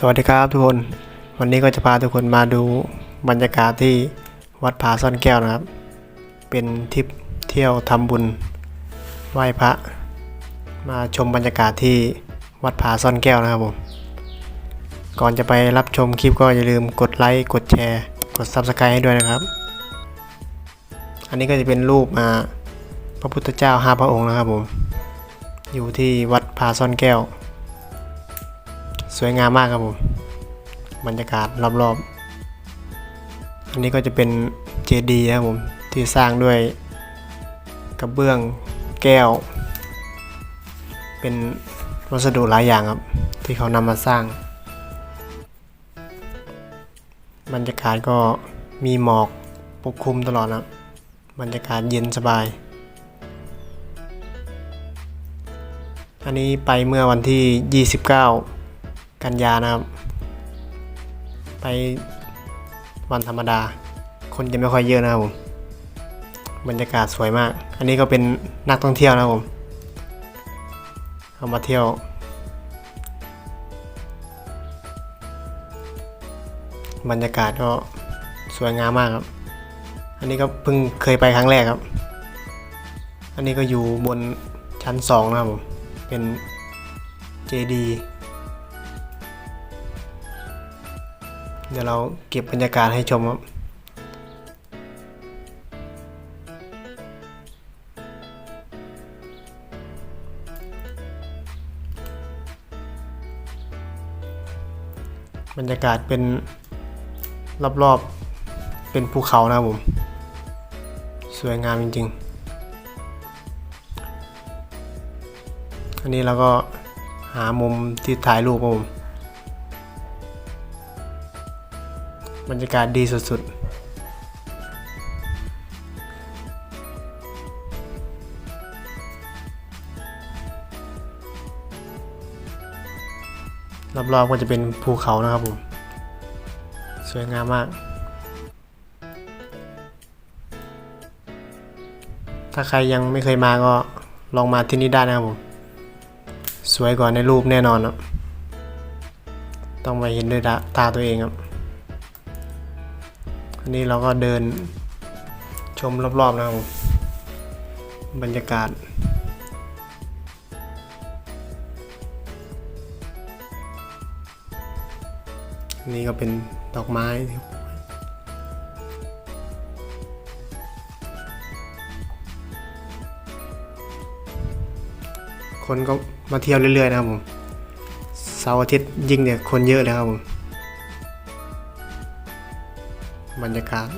สวัสดีครับทุกคนวันนี้ก็จะพาทุกคนมาดูบรรยากาศที่วัดผาซ่อนแก้วนะครับ เป็นทริปเที่ยวทำบุญไหว้พระ มาชมบรรยากาศที่วัดผาซ่อนแก้วนะครับผมก่อนจะไปรับชมคลิปก็อย่าลืมกดไลค์กดแชร์ กด Subscribe ให้ด้วยนะครับ อันนี้ก็จะเป็นรูปมาพระพุทธเจ้าห้าพระองค์นะครับผมอยู่ที่วัดผาซ่อนแก้ว สวยงามมากครับผม บรรยากาศรอบๆ อันนี้ก็จะเป็นเจดีย์ครับผม ที่สร้างด้วยกระเบื้องแก้ว เป็นวัสดุหลายอย่างครับ ที่เขานำมาสร้าง บรรยากาศก็มีหมอกปกคลุมตลอดนะบบรรยากาศเย็นสบาย อันนี้ไปเมื่อวันที่ 29 กันยานะครับ ไปวันธรรมดา คนจะไม่ค่อยเยอะนะครับผมบรรยากาศสวยมาก อันนี้ก็เป็นนักท่องเที่ยวนะครับผมเขามาเที่ยว บรรยากาศก็สวยงามมากครับ อันนี้ก็เพิ่งเคยไปครั้งแรกครับ อันนี้ก็อยู่บนชั้นสองนะครับผม เป็นเจดี ดี๋ยวเราเก็บบรรยากาศให้ชมครับบรรยากาศเป็นรอบๆ เป็นภูเขานะครับผม สวยงามจริงๆ อันนี้เราก็หามุมที่ถ่ายรูปครับผม บรรยากาศดีสุดๆรอบๆก็จะเป็นภูเขานะครับผม สวยงามมาก ถ้าใครยังไม่เคยมาก็ลองมาที่นี่ได้นะครับผม สวยกว่าในรูปแน่นอนครับ ต้องไปเห็นด้วยตาตัวเองครับ นนี้เราก็เดินชมรอบๆนะครับผมบรรยากาศนนี้ก็เป็นดอกไม้ครับคนก็มาเที่ยวเรื่อยๆนะครับผมเสาร์อาทิตย์ยิ่งเนี่ยคนเยอะเลยครับผม บรรยากาศ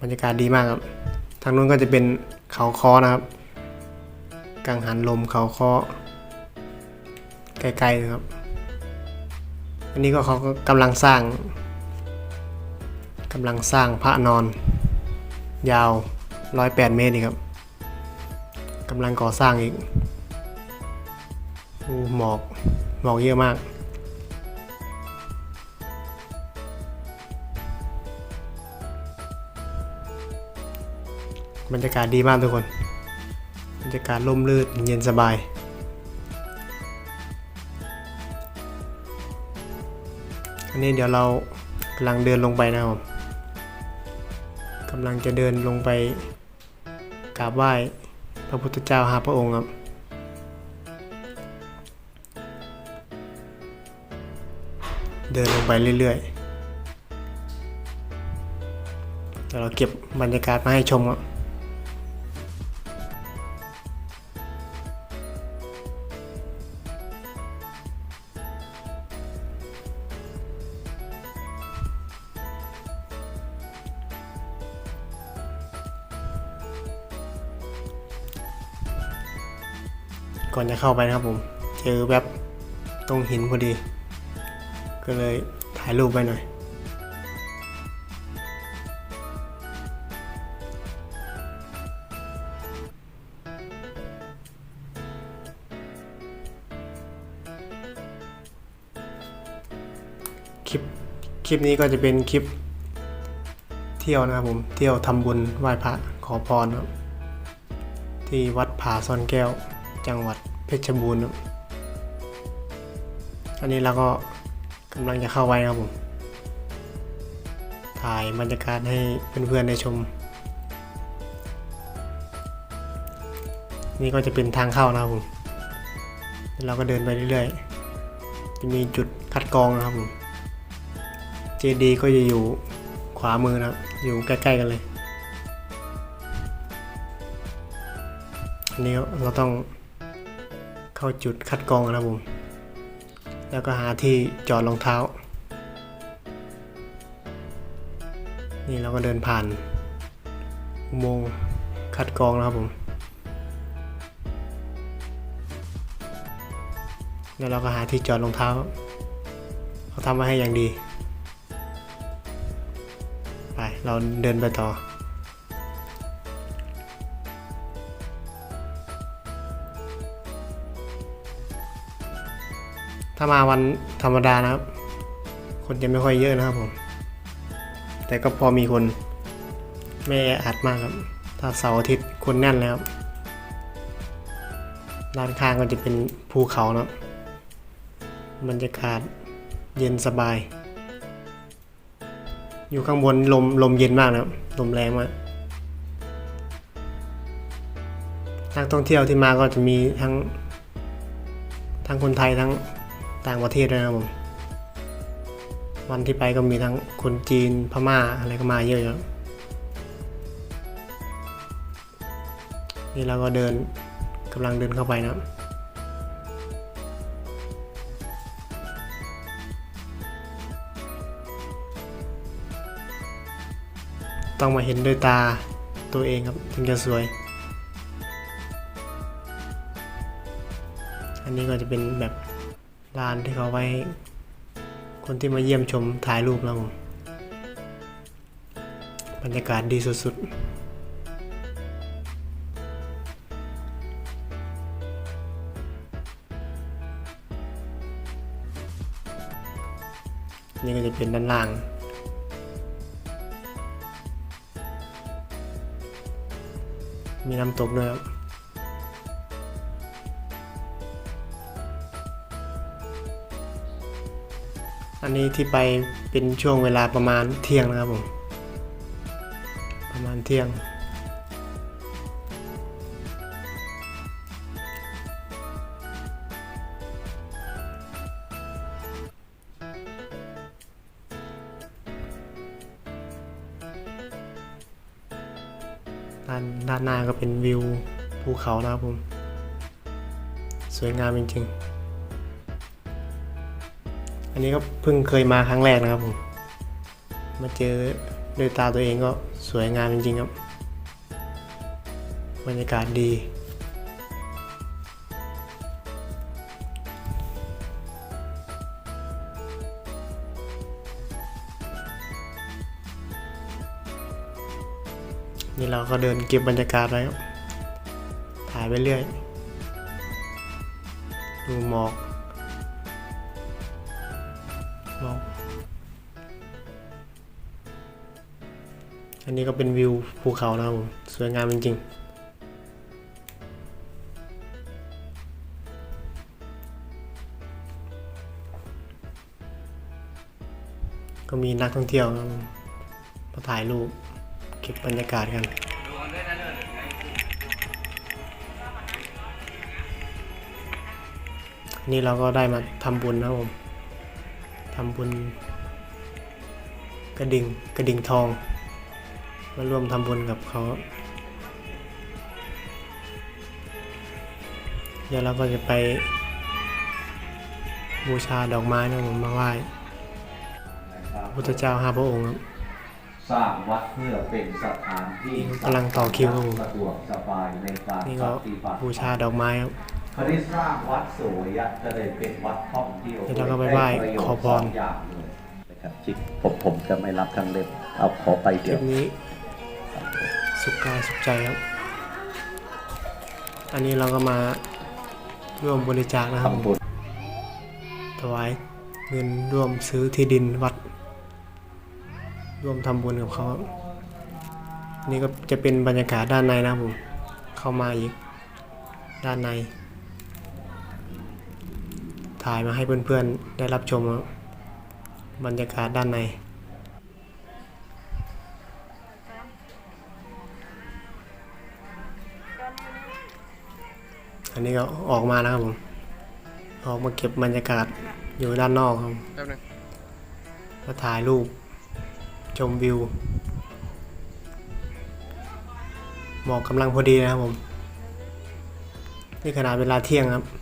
บรรยากาศดีมากครับ ทางนู้นก็จะเป็นเขาคอนะครับ กังหันลมเขาคอไกลๆนะครับ อันนี้ก็เขาก็กำลังสร้างกำลังสร้างพระนอน ยาว 108 เมตรนี่ครับกำลังก่อสร้างอีกอหมอก หมอกเยอะมาก บรรยากาศดีมากทุกคน บรรยากาศร่มรื่นเย็นสบาย อันนี้เดี๋ยวเรากำลังเดินลงไปนะครับกำลังจะเดินลงไปกราบไหว้พระพุทธเจ้าหาพระองค์ครับเดินลงไปเรื่อยๆเดี๋ยวเราเก็บบรรยากาศมาให้ชมครับ ก่อนจะเข้าไปนะครับผม เจอแบบตรงหินพอดี ก็เลยถ่ายรูปไปหน่อย คลิป คลิปนี้ก็จะเป็นคลิปเที่ยวนะครับผม เที่ยวทำบุญไหว้พระขอพรครับที่วัดผาซ่อนแก้ว จังหวัดเพชรบูรณ์อันนี้เราก็กำลังจะเข้าไว้ครับผม ถ่ายบรรยากาศให้เพื่อนๆได้ชม นี่ก็จะเป็นทางเข้านะครับผมเราก็เดินไปเรื่อยๆ จะมีจุดคัดกรองนะครับผมเจดีก็จะอยู่ขวามือนะครับอยู่ใกล้ๆกันเลย อันนี้เราต้อง เข้าจุดคัดกรองนะครับผม แล้วก็หาที่จอดรองเท้า นี่เราก็เดินผ่านอุโมงค์คัดกรองนะครับผม แล้วเราก็หาที่จอดรองเท้า เขาทำมาให้อย่างดี ไป เราเดินไปต่อ ถ้ามาวันธรรมดานะครับ คนจะไม่ค่อยเยอะนะครับผม แต่ก็พอมีคนไม่แออัดมากครับ ถ้าเสาร์อาทิตย์คนแน่นแล้วด้านข้างก็จะเป็นภูเขานะครับบรรยากาศเย็นสบาย อยู่ข้างบนลมลมเย็นมากนะครับลมแรงมากนักท่องเที่ยวที่มาก็จะมีทั้งทั้งคนไทยทั้ง ต่างประเทศด้วยนะผมวันที่ไปก็มีทั้งคนจีนพม่าอะไรก็มาเยอะครับนี่เราก็เดินกำลังเดินเข้าไปนะต้องมาเห็นด้วยตาตัวเองครับถึงจะสวย อันนี้ก็จะเป็นแบบ ลานที่เขาไว้ คนที่มาเยี่ยมชมถ่ายรูปแล้วผมบรรยากาศดีสุดๆนี่ก็จะเป็นด้านล่าง มีน้ำตกด้วยครับ อันนี้ที่ไปเป็นช่วงเวลาประมาณเที่ยงนะครับผม ประมาณเที่ยง ด้านด้านหน้าก็เป็นวิวภูเขานะครับผม สวยงามจริงๆ อันนี้ก็เพิ่งเคยมาครั้งแรกนะครับผม มาเจอด้วยตาตัวเองก็สวยงามจริงๆครับ บรรยากาศดีนี่เราก็เดินเก็บบรรยากาศไว้ครับถ่ายไปเรื่อย ดูหมอก หมอกอันนี้ก็เป็นวิวภูเขานะครับผมสวยงามจริงๆก็มีนักท่องเที่ยวนะมาถ่ายรูปเก็บบรรยากาศกัน นี่เราก็ได้มาทำบุญนะครับผม ทำบุญกระดิ่งกระดิ่งทอง มาร่วมทำบุญกับเขาเดี๋ยวเราก็จะไปบูชาดอกไม้นะครับผมมาไหว้พระพุทธเจ้าห้าพระองค์ครับสร้างวัดเพื่อเป็นสถานที่นี่กำลังต่อคิวครับผมสะดวกสบายในการนี่ปก็ฏิบัติบูชาดอกไม้ครับ คราวนี้สร้างวัดสวยอะจะได้เป็นวัดท่องเที่ยวเดี๋ยวเราก็ไปไหว้ด้ประโยชน์ขอพร สงอย่างเลยนะครับจิตผมผมจะไม่รับทั้งเล่มเอาขอไปคเดี๋ลิยว ปนี้ สุขกายสุขใจครับ อันนี้เราก็มาร่วมบริจาคนะครับทำบุญ ถวายเงินร่วมซื้อที่ดินวัด ร่วมทำบุญกับเขาครับนี่ก็จะเป็นบรรยากาศด้านในนะครับผม เข้ามาอีก ด้านใน ถ่ายมาให้เพื่อนๆ ได้รับชมครับบรรยากาศด้านในอันนี้ก็ออกมาแล้วครับผม ออกมาเก็บบรรยากาศอยู่ด้านนอกครับแป๊บนึงก็ถ่ายรูป ชมวิว หมอกกำลังพอดีนะครับผม นี่ขนาดเวลาเที่ยงครับพ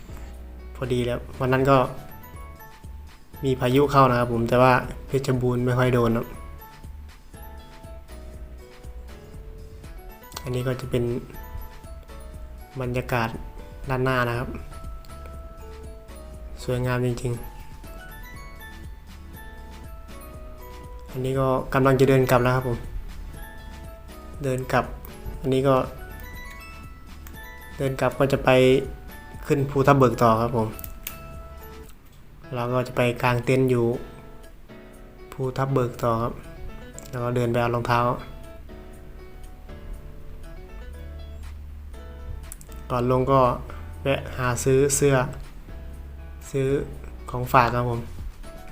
อดีแล้ววันนั้นก็ มีพายุเข้านะครับผมแต่ว่าเพชรบูรณ์ไม่ค่อยโดนอันนี้ก็จะเป็นบรรยากาศด้านหน้านะครับ สวยงามจริง ๆ อันนี้ก็กำลังจะเดินกลับแล้วครับผม เดินกลับ อันนี้ก็ เดินกลับก็จะไป ขึ้นภูทับเบิกต่อครับผม เราก็จะไปกลางเต็นท์อยู่ภูทับเบิกต่อครับ แล้วก็เดินไปเอารองเท้า ก่อนลงก็แวะหาซื้อเสื้อ ซื้อของฝากครับผม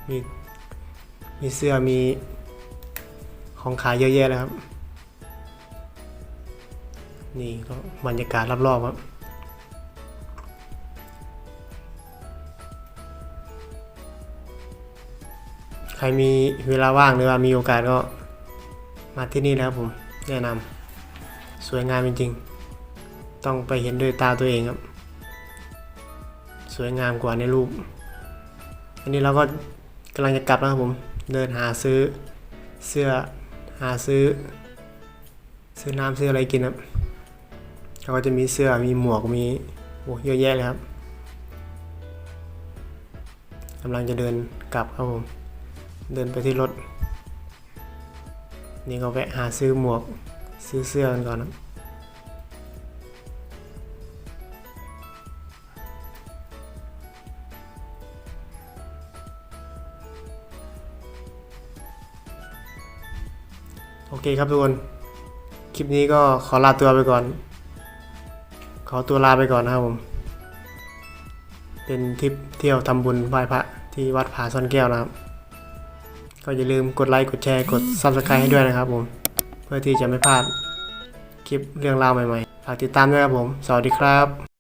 มีมีเสื้อมีของขายเยอะแยะเลยครับ นี่ก็บรรยากาศรอบๆครับ ใครมีเวลาว่างหรือว่ามีโอกาสก็มาที่นี่นะครับผม แนะนำสวยงามจริงๆ ต้องไปเห็นด้วยตาตัวเองครับ สวยงามกว่าในรูป อันนี้เราก็กำลังจะกลับแล้วครับผม เดินหาซื้อเสื้อหาซื้อ ซื้อน้ำซื้ออะไรกินครับเขาก็จะมีเสื้อมีหมวกมีโอ้เยอะแยะเลยครับกำลังจะเดินกลับครับผม เดินไปที่รถ นี่ก็แวะหาซื้อหมวกซื้อเสื้อกันก่อนครับโอเคครับทุกคน คลิปนี้ก็ขอลาตัวไปก่อน ขอตัวลาไปก่อนนะครับผม เป็นทริปเที่ยวทำบุญไหว้พระที่วัดผาซ่อนแก้วนะครับ ก็อย่าลืมกดไลค์กดแชร์กด Subscribe ให้ด้วยนะครับผม เพื่อที่จะไม่พลาดคลิปเรื่องราวใหม่ๆ ฝากติดตามด้วยครับผม สวัสดีครับ